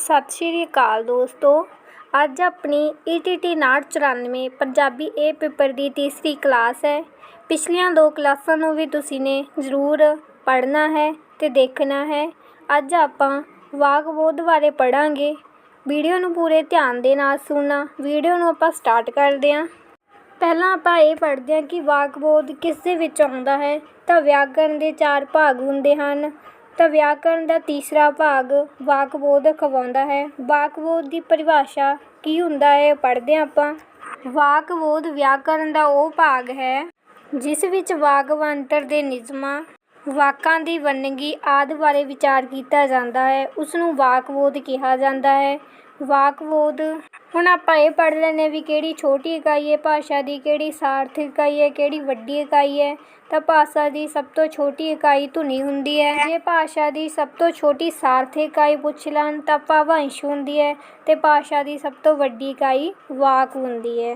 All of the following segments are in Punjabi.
ਸਤਿ ਸ਼੍ਰੀ ਅਕਾਲ ਦੋਸਤੋ। ਅੱਜ ਆਪਣੀ ਈ ਟੀ ਟੀ ਚੁਰਾਨਵੇਂ ਪੰਜਾਬੀ ਏ ਪੇਪਰ ਦੀ ਤੀਸਰੀ ਕਲਾਸ ਹੈ। ਪਿਛਲੀਆਂ ਦੋ ਕਲਾਸਾਂ ਨੂੰ ਵੀ ਤੁਸੀਂ ਨੇ ਜ਼ਰੂਰ ਪੜ੍ਹਨਾ ਹੈ ਅਤੇ ਦੇਖਣਾ ਹੈ। ਅੱਜ ਆਪਾਂ ਵਾਕ ਬੋਧ ਬਾਰੇ ਪੜ੍ਹਾਂਗੇ। ਵੀਡੀਓ ਨੂੰ ਪੂਰੇ ਧਿਆਨ ਦੇ ਨਾਲ ਸੁਣਨਾ। ਵੀਡੀਓ ਨੂੰ ਆਪਾਂ ਸਟਾਰਟ ਕਰਦੇ ਹਾਂ। ਪਹਿਲਾਂ ਆਪਾਂ ਇਹ ਪੜ੍ਹਦੇ ਹਾਂ ਕਿ ਵਾਕ ਬੋਧ ਕਿਸ ਦੇ ਵਿੱਚ ਆਉਂਦਾ ਹੈ। ਤਾਂ ਵਿਆਕਰਨ ਦੇ ਚਾਰ ਭਾਗ ਹੁੰਦੇ ਹਨ। ਤਾਂ ਵਿਆਕਰਨ ਦਾ ਤੀਸਰਾ ਭਾਗ ਵਾਕਬੋਧ ਅਖਵਾਉਂਦਾ ਹੈ। ਵਾਕਬੋਧ ਦੀ ਪਰਿਭਾਸ਼ਾ ਕੀ ਹੁੰਦਾ ਹੈ, ਪੜ੍ਹਦੇ ਹਾਂ ਆਪਾਂ। ਵਾਕਬੋਧ ਵਿਆਕਰਨ ਦਾ ਉਹ ਭਾਗ ਹੈ, ਜਿਸ ਵਿੱਚ ਵਾਕ ਬਣਤਰ ਦੇ ਨਿਯਮਾਂ, ਵਾਕਾਂ ਦੀ ਵੰਨਗੀ ਆਦਿ ਬਾਰੇ ਵਿਚਾਰ ਕੀਤਾ ਜਾਂਦਾ ਹੈ। ਉਸ ਨੂੰ ਵਾਕ ਬੋਧ ਕਿਹਾ ਜਾਂਦਾ ਹੈ। ਵਾਕ ਬੋਧ ਹੁਣ ਆਪਾਂ ਇਹ ਪੜ੍ਹ ਲੈਂਦੇ ਹਾਂ ਵੀ ਕਿਹੜੀ ਛੋਟੀ ਇਕਾਈ ਹੈ, ਭਾਸ਼ਾ ਦੀ ਕਿਹੜੀ ਸਾਰਥਕ ਇਕਾਈ ਹੈ, ਕਿਹੜੀ ਵੱਡੀ ਇਕਾਈ ਹੈ। ਤਾਂ ਭਾਸ਼ਾ ਦੀ ਸਭ ਤੋਂ ਛੋਟੀ ਇਕਾਈ ਧੁਨੀ ਹੁੰਦੀ ਹੈ। ਜੇ ਭਾਸ਼ਾ ਦੀ ਸਭ ਤੋਂ ਛੋਟੀ ਸਾਰਥਕ ਇਕਾਈ ਪੁੱਛ ਲੈਣ ਤਾਂ ਭਾਵਾਂਸ਼ ਹੁੰਦੀ ਹੈ ਅਤੇ ਭਾਸ਼ਾ ਦੀ ਸਭ ਤੋਂ ਵੱਡੀ ਇਕਾਈ ਵਾਕ ਹੁੰਦੀ ਹੈ।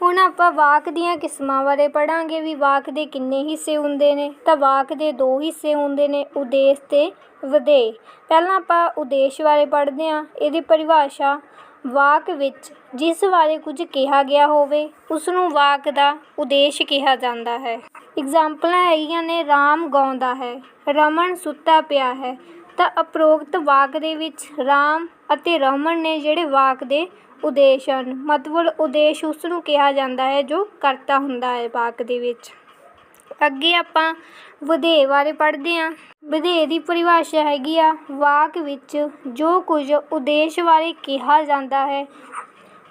ਹੁਣ ਆਪਾਂ ਵਾਕ ਦੀਆਂ ਕਿਸਮਾਂ ਬਾਰੇ ਪੜਾਂਗੇ ਵੀ ਵਾਕ ਦੇ ਕਿੰਨੇ ਹਿੱਸੇ ਹੁੰਦੇ ਨੇ। ਤਾਂ ਵਾਕ ਦੇ ਦੋ ਹਿੱਸੇ ਹੁੰਦੇ ਨੇ, ਉਦੇਸ਼ ਅਤੇ ਵਿਧੇਯ ਪਹਿਲਾਂ ਆਪਾਂ ਉਦੇਸ਼ ਬਾਰੇ ਪੜ੍ਹਦੇ ਹਾਂ, ਇਹਦੀ ਪਰਿਭਾਸ਼ਾ ਵਾਕ ਵਿੱਚ ਜਿਸ ਬਾਰੇ ਕੁਝ ਕਿਹਾ ਗਿਆ ਹੋਵੇ ਉਸ ਨੂੰ ਵਾਕ ਦਾ ਉਦੇਸ਼ ਕਿਹਾ ਜਾਂਦਾ ਹੈ। ਇਗਜ਼ਾਮਪਲਾਂ ਹੈਗੀਆਂ ਨੇ, ਰਾਮ ਗਾਉਂਦਾ ਹੈ, ਰਮਨ ਸੁੱਤਾ ਪਿਆ ਹੈ। ਤਾਂ ਉਪਰੋਕਤ ਵਾਕ ਦੇ ਵਿੱਚ ਰਾਮ ਅਤੇ ਰਮਨ ਨੇ ਜਿਹੜੇ ਵਾਕ ਦੇ ਉਦੇਸ਼ ਹਨ ਮਤਲਬ ਉਦੇਸ਼ ਉਸ ਨੂੰ ਕਿਹਾ ਜਾਂਦਾ ਹੈ, ਜੋ ਕਰਤਾ ਹੁੰਦਾ ਹੈ ਵਾਕ ਦੇ ਵਿੱਚ। ਅੱਗੇ ਆਪਾਂ ਵਿਧੇਯ ਬਾਰੇ ਪੜ੍ਹਦੇ ਹਾਂ। ਵਿਧੇਯ ਦੀ ਪਰਿਭਾਸ਼ਾ ਹੈਗੀ ਆ ਵਾਕ ਵਿੱਚ, ਜੋ ਕੁਝ ਉਦੇਸ਼ ਬਾਰੇ ਕਿਹਾ ਜਾਂਦਾ ਹੈ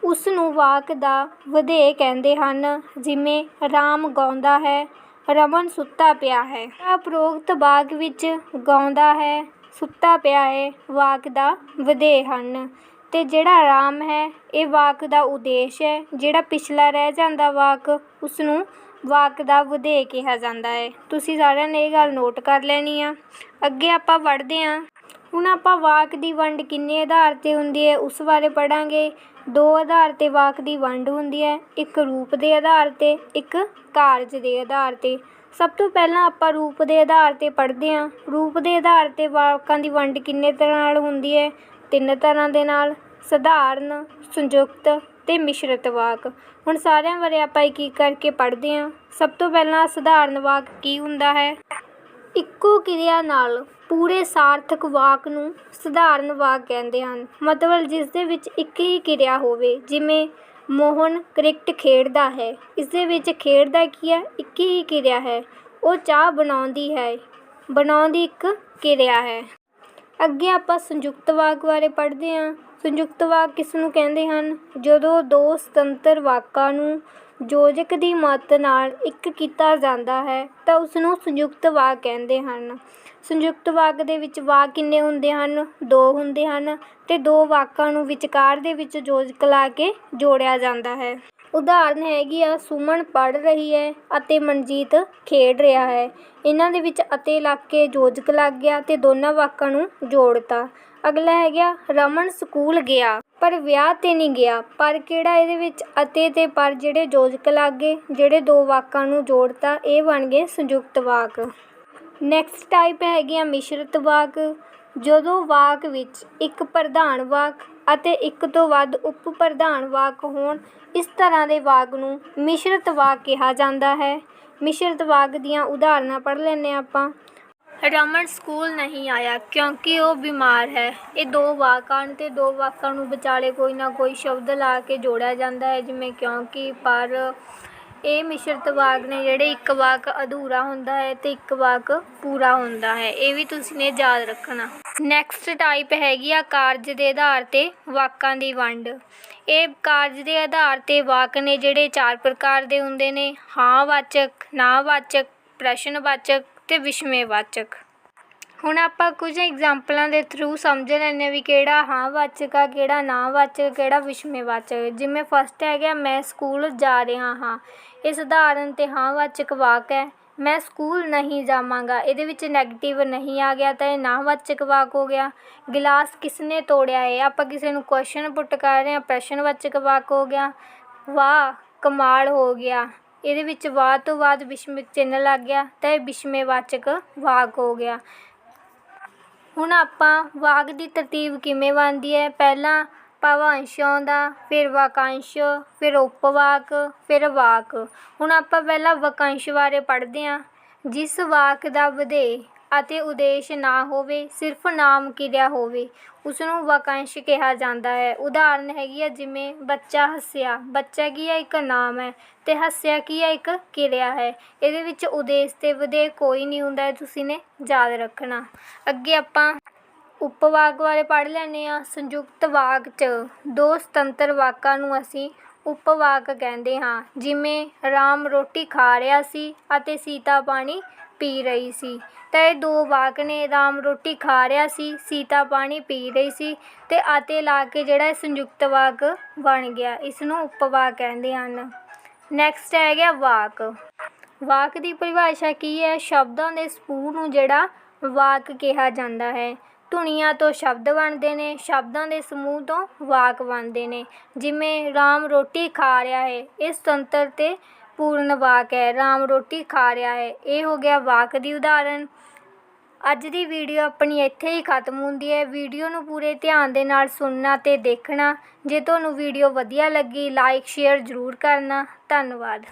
ਉਸ ਨੂੰ ਵਾਕ ਦਾ ਵਿਧੇਯ ਕਹਿੰਦੇ ਹਨ। ਜਿਵੇਂ, ਰਾਮ ਗਾਉਂਦਾ ਹੈ, ਰਮਨ ਸੁੱਤਾ ਪਿਆ ਹੈ। ਉਪਰੋਕਤ ਵਾਕ ਵਿੱਚ ਗਾਉਂਦਾ ਹੈ, ਸੁੱਤਾ ਪਿਆ ਹੈ, ਵਾਕ ਦਾ ਵਿਧੇਯ ਹਨ। ਅਤੇ ਜਿਹੜਾ ਰਾਮ ਹੈ, ਇਹ ਵਾਕ ਦਾ ਉਦੇਸ਼ ਹੈ। ਜਿਹੜਾ ਪਿਛਲਾ ਰਹਿ ਜਾਂਦਾ ਵਾਕ ਉਸ ਨੂੰ ਵਾਕ ਦਾ ਵਧੇਅ ਕਿਹਾ ਜਾਂਦਾ ਹੈ। ਤੁਸੀਂ ਸਾਰਿਆਂ ਨੇ ਇਹ ਗੱਲ ਨੋਟ ਕਰ ਲੈਣੀ ਆ। ਅੱਗੇ ਆਪਾਂ ਪੜ੍ਹਦੇ ਹਾਂ। ਹੁਣ ਆਪਾਂ ਵਾਕ ਦੀ ਵੰਡ ਕਿੰਨੇ ਆਧਾਰ 'ਤੇ ਹੁੰਦੀ ਹੈ, ਉਸ ਬਾਰੇ ਪੜ੍ਹਾਂਗੇ। ਦੋ ਆਧਾਰ 'ਤੇ ਵਾਕ ਦੀ ਵੰਡ ਹੁੰਦੀ ਹੈ, ਇੱਕ ਰੂਪ ਦੇ ਆਧਾਰ 'ਤੇ, ਇੱਕ ਕਾਰਜ ਦੇ ਆਧਾਰ 'ਤੇ। ਸਭ ਤੋਂ ਪਹਿਲਾਂ ਆਪਾਂ ਰੂਪ ਦੇ ਆਧਾਰ 'ਤੇ ਪੜ੍ਹਦੇ ਹਾਂ। ਰੂਪ ਦੇ ਆਧਾਰ 'ਤੇ ਵਾਕਾਂ ਦੀ ਵੰਡ ਕਿੰਨੇ ਤਰ੍ਹਾਂ ਨਾਲ ਹੁੰਦੀ ਹੈ? ਤਿੰਨ ਤਰ੍ਹਾਂ ਦੇ ਨਾਲ, ਸਧਾਰਨ, ਸੰਯੁਕਤ ਅਤੇ ਮਿਸ਼ਰਤ ਵਾਕ। ਹੁਣ ਸਾਰਿਆਂ ਬਾਰੇ ਆਪਾਂ ਇੱਕ ਇੱਕ ਕਰਕੇ ਪੜ੍ਹਦੇ ਹਾਂ। ਸਭ ਤੋਂ ਪਹਿਲਾਂ ਸਧਾਰਨ ਵਾਕ ਕੀ ਹੁੰਦਾ ਹੈ? ਇੱਕੋ ਕਿਰਿਆ ਨਾਲ ਪੂਰੇ ਸਾਰਥਕ ਵਾਕ ਨੂੰ ਸਧਾਰਨ ਵਾਕ ਕਹਿੰਦੇ ਹਨ। ਮਤਲਬ ਜਿਸ ਦੇ ਵਿੱਚ ਇੱਕ ਹੀ ਕਿਰਿਆ ਹੋਵੇ, ਜਿਵੇਂ ਮੋਹਨ ਕ੍ਰਿਕਟ ਖੇਡਦਾ ਹੈ। ਇਸ ਦੇ ਵਿੱਚ ਖੇਡਦਾ ਕੀ ਹੈ? ਇੱਕ ਹੀ ਕਿਰਿਆ ਹੈ। ਉਹ ਚਾਹ ਬਣਾਉਂਦੀ ਹੈ। ਬਣਾਉਣ ਦੀ ਇੱਕ ਕਿਰਿਆ ਹੈ। ਅੱਗੇ ਆਪਾਂ ਸੰਯੁਕਤ ਵਾਕ ਬਾਰੇ ਪੜ੍ਹਦੇ ਹਾਂ। ਸੰਯੁਕਤ ਵਾਕ ਕਿਸ ਨੂੰ ਕਹਿੰਦੇ ਹਨ? ਜਦੋਂ ਦੋ ਸੁਤੰਤਰ ਵਾਕਾਂ ਨੂੰ ਯੋਜਕ ਦੀ ਮਦਦ ਨਾਲ ਇੱਕ ਕੀਤਾ ਜਾਂਦਾ ਹੈ, ਤਾਂ ਉਸ ਨੂੰ ਸੰਯੁਕਤ ਵਾਕ ਕਹਿੰਦੇ ਹਨ। ਸੰਯੁਕਤ ਵਾਕ ਦੇ ਵਿੱਚ ਵਾਕ ਕਿੰਨੇ ਹੁੰਦੇ ਹਨ? ਦੋ ਹੁੰਦੇ ਹਨ ਅਤੇ ਦੋ ਵਾਕਾਂ ਨੂੰ ਵਿਚਕਾਰ ਦੇ ਵਿੱਚ ਯੋਜਕ ਲਾ ਕੇ ਜੋੜਿਆ ਜਾਂਦਾ ਹੈ। ਉਦਾਹਰਨ ਹੈਗੀ ਆ, ਸੁਮਨ ਪੜ੍ਹ ਰਹੀ ਹੈ ਅਤੇ ਮਨਜੀਤ ਖੇਡ ਰਿਹਾ ਹੈ। ਇਹਨਾਂ ਦੇ ਵਿੱਚ ਅਤੇ ਲੱਗ ਕੇ ਯੋਜਕ ਲੱਗ ਗਿਆ ਅਤੇ ਦੋਨਾਂ ਵਾਕਾਂ ਨੂੰ ਜੋੜਤਾ। ਅਗਲਾ ਹੈਗਾ, ਰਮਨ ਸਕੂਲ ਗਿਆ, ਪਰ ਵਿਆਹ 'ਤੇ ਨਹੀਂ ਗਿਆ। ਪਰ ਕਿਹੜਾ ਇਹਦੇ ਵਿੱਚ ਅਤੇ ਤੇ ਪਰ ਜਿਹੜੇ ਯੋਜਕ ਲੱਗ ਗਏ ਜਿਹੜੇ ਦੋ ਵਾਕਾਂ ਨੂੰ ਜੋੜਤਾ, ਇਹ ਬਣ ਗਏ ਸੰਯੁਕਤ ਵਾਕ। ਨੈਕਸਟ ਟਾਈਪ ਹੈਗੀ ਆ ਮਿਸ਼ਰਤ ਵਾਕ। ਜਦੋਂ ਵਾਕ ਵਿੱਚ ਇੱਕ ਪ੍ਰਧਾਨ ਵਾਕ ਅਤੇ ਇੱਕ ਤੋਂ ਵੱਧ ਉਪ ਪ੍ਰਧਾਨ ਵਾਕ ਹੋਣ, ਇਸ ਤਰ੍ਹਾਂ ਦੇ ਵਾਕ ਨੂੰ ਮਿਸ਼ਰਤ ਵਾਕ ਕਿਹਾ ਜਾਂਦਾ ਹੈ। ਮਿਸ਼ਰਤ ਵਾਕ ਦੀਆਂ ਉਦਾਹਰਨਾਂ ਪੜ੍ਹ ਲੈਂਦੇ ਹਾਂ ਆਪਾਂ। ਰਮਨ ਸਕੂਲ ਨਹੀਂ ਆਇਆ ਕਿਉਂਕਿ ਉਹ ਬਿਮਾਰ ਹੈ। ਇਹ ਦੋ ਵਾਕ ਹਨ ਅਤੇ ਦੋ ਵਾਕਾਂ ਨੂੰ ਵਿਚਾਲੇ ਕੋਈ ਨਾ ਕੋਈ ਸ਼ਬਦ ਲਾ ਕੇ ਜੋੜਿਆ ਜਾਂਦਾ ਹੈ, ਜਿਵੇਂ ਕਿਉਂਕਿ ਪਰ ਇਹ ਮਿਸ਼ਰਤ ਵਾਕ ਨੇ ਜਿਹੜੇ ਇੱਕ ਵਾਕ ਅਧੂਰਾ ਹੁੰਦਾ ਹੈ ਅਤੇ ਇੱਕ ਵਾਕ ਪੂਰਾ ਹੁੰਦਾ ਹੈ। ਇਹ ਵੀ ਤੁਸੀਂ ਨੇ ਯਾਦ ਰੱਖਣਾ। ਨੈਕਸਟ ਟਾਈਪ ਹੈਗੀ ਆ ਕਾਰਜ ਦੇ ਆਧਾਰ 'ਤੇ ਵਾਕਾਂ ਦੀ ਵੰਡ। ਇਹ ਕਾਰਜ ਦੇ ਆਧਾਰ 'ਤੇ ਵਾਕ ਨੇ ਜਿਹੜੇ ਚਾਰ ਪ੍ਰਕਾਰ ਦੇ ਹੁੰਦੇ ਨੇ। ਹਾਂ ਵਾਚਕ, ਨਾ ਵਾਚਕ, ਪ੍ਰਸ਼ਨ ਵਾਚਕ ਅਤੇ ਵਿਸ਼ਮੇ ਵਾਚਕ। ਹੁਣ ਆਪਾਂ ਕੁਝ ਐਗਜ਼ਾਮਪਲਾਂ ਦੇ ਥਰੂ ਸਮਝ ਲੈਂਦੇ ਹਾਂ ਵੀ ਕਿਹੜਾ ਹਾਂ ਵਾਚਕ ਆ, ਕਿਹੜਾ ਨਾ ਵਾਚਕ, ਕਿਹੜਾ ਵਿਸ਼ਮੇ ਵਾਚਕ। ਜਿਵੇਂ ਫਸਟ ਹੈਗਾ, ਮੈਂ ਸਕੂਲ ਜਾ ਰਿਹਾ ਹਾਂ। ਇਹ ਸਧਾਰਨ ਅਤੇ ਹਾਂ ਵਾਚਕ ਵਾਕ ਹੈ। ਮੈਂ ਸਕੂਲ ਨਹੀਂ ਜਾਵਾਂਗਾ। ਇਹਦੇ ਵਿੱਚ ਨੈਗੇਟਿਵ ਨਹੀਂ ਆ ਗਿਆ ਤਾਂ ਇਹ ਨਾ ਵਾਚਕ ਵਾਕ ਹੋ ਗਿਆ। ਗਿਲਾਸ ਕਿਸਨੇ ਤੋੜਿਆ ਹੈ ਆਪਾਂ ਕਿਸੇ ਨੂੰ ਕੁਐਸਚਨ ਪੁੱਟ ਕਰ ਰਹੇ ਹਾਂ, ਪ੍ਰਸ਼ਨ ਵਾਚਕ ਵਾਕ ਹੋ ਗਿਆ। ਵਾਹ, ਕਮਾਲ ਹੋ ਗਿਆ। ਇਹਦੇ ਵਿੱਚ ਵਾਹ ਤੋਂ ਬਾਅਦ ਵਿਸ਼ਮ ਚਿੰਨ੍ਹ ਲੱਗ ਗਿਆ ਤਾਂ ਇਹ ਵਿਸ਼ਮੇ ਵਾਚਕ ਵਾਕ ਹੋ ਗਿਆ। ਹੁਣ ਆਪਾਂ ਵਾਕ ਦੀ ਤਰਤੀਬ ਕਿਵੇਂ ਬਣਦੀ ਹੈ? ਪਹਿਲਾਂ ਭਵਾਂਸ਼ ਆਉਂਦਾ, ਫਿਰ ਵਾਕਾਂਸ਼, ਫਿਰ ਉਪਵਾਕ, ਫਿਰ ਵਾਕ। ਹੁਣ ਆਪਾਂ ਪਹਿਲਾਂ ਵਾਕਾਂਸ਼ ਬਾਰੇ ਪੜ੍ਹਦੇ ਹਾਂ। ਜਿਸ ਵਾਕ ਦਾ ਵਧੇ ਅਤੇ ਉਦੇਸ਼ ਨਾ ਹੋਵੇ, ਸਿਰਫ ਨਾਮ ਕਿਰਿਆ ਹੋਵੇ ਉਸ ਨੂੰ ਵਾਕਾਂਸ਼ ਕਿਹਾ ਜਾਂਦਾ ਹੈ। ਉਦਾਹਰਨ ਹੈਗੀ ਹੈ ਜਿਵੇਂ, ਬੱਚਾ ਹੱਸਿਆ, ਬੱਚਾ ਕੀ ਹੈ ਇੱਕ ਨਾਮ ਹੈ ਤੇ ਹੱਸਿਆ ਕੀ ਹੈ ਇੱਕ ਕਿਰਿਆ ਹੈ। ਇਹਦੇ ਵਿੱਚ ਉਦੇਸ਼ ਤੇ ਵਧੇਅ ਕੋਈ ਨਹੀਂ ਹੁੰਦਾ ਤੁਸੀਂ ਨੇ ਯਾਦ ਰੱਖਣਾ। ਅੱਗੇ ਆਪਾਂ ਉਪਵਾਕ ਬਾਰੇ ਪੜ੍ਹ ਲੈਂਦੇ ਹਾਂ। ਸੰਯੁਕਤ ਵਾਕ 'ਚ ਦੋ ਸੁਤੰਤਰ ਵਾਕਾਂ ਨੂੰ ਅਸੀਂ ਉਪਵਾਕ ਕਹਿੰਦੇ ਹਾਂ। ਜਿਵੇਂ, ਰਾਮ ਰੋਟੀ ਖਾ ਰਿਹਾ ਸੀ ਅਤੇ ਸੀਤਾ ਪਾਣੀ ਪੀ ਰਹੀ ਸੀ। ਤਾਂ ਇਹ ਦੋ ਵਾਕ ਨੇ, ਰਾਮ ਰੋਟੀ ਖਾ ਰਿਹਾ ਸੀ, ਸੀਤਾ ਪਾਣੀ ਪੀ ਰਹੀ ਸੀ ਤੇ ਆਤੇ ਲਾ ਕੇ ਜਿਹੜਾ ਸੰਯੁਕਤ ਵਾਕ ਬਣ ਗਿਆ ਇਸ ਨੂੰ ਉਪਵਾਕ ਕਹਿੰਦੇ ਹਨ। ਨੈਕਸਟ ਹੈ ਗਿਆ ਵਾਕ। ਵਾਕ ਦੀ ਪਰਿਭਾਸ਼ਾ ਕੀ ਹੈ? ਸ਼ਬਦਾਂ ਦੇ ਸਮੂਹ ਨੂੰ ਜਿਹੜਾ ਵਾਕ ਕਿਹਾ ਜਾਂਦਾ ਹੈ। ਧੁਨੀਆਂ ਤੋਂ ਸ਼ਬਦ ਬਣਦੇ ਨੇ, ਸ਼ਬਦਾਂ ਦੇ ਸਮੂਹ ਤੋਂ ਵਾਕ ਬਣਦੇ ਨੇ। ਜਿਵੇਂ ਰਾਮ ਰੋਟੀ ਖਾ ਰਿਹਾ ਹੈ ਇਹ ਸੁਤੰਤਰ ਤੇ ਪੂਰਨ ਵਾਕ ਹੈ, ਰਾਮ ਰੋਟੀ ਖਾ ਰਿਹਾ ਹੈ। ਇਹ ਹੋ ਗਿਆ ਵਾਕ ਦੀ ਉਦਾਹਰਨ। ਅੱਜ ਦੀ ਵੀਡੀਓ ਆਪਣੀ ਇੱਥੇ ਹੀ ਖਤਮ ਹੁੰਦੀ ਹੈ। ਵੀਡੀਓ ਨੂੰ ਪੂਰੇ ਧਿਆਨ ਦੇ ਨਾਲ ਸੁਣਨਾ ਤੇ ਦੇਖਣਾ। ਜੇ ਤੁਹਾਨੂੰ ਵੀਡੀਓ ਵਧੀਆ ਲੱਗੀ ਲਾਈਕ ਸ਼ੇਅਰ ਜ਼ਰੂਰ ਕਰਨਾ। ਧੰਨਵਾਦ।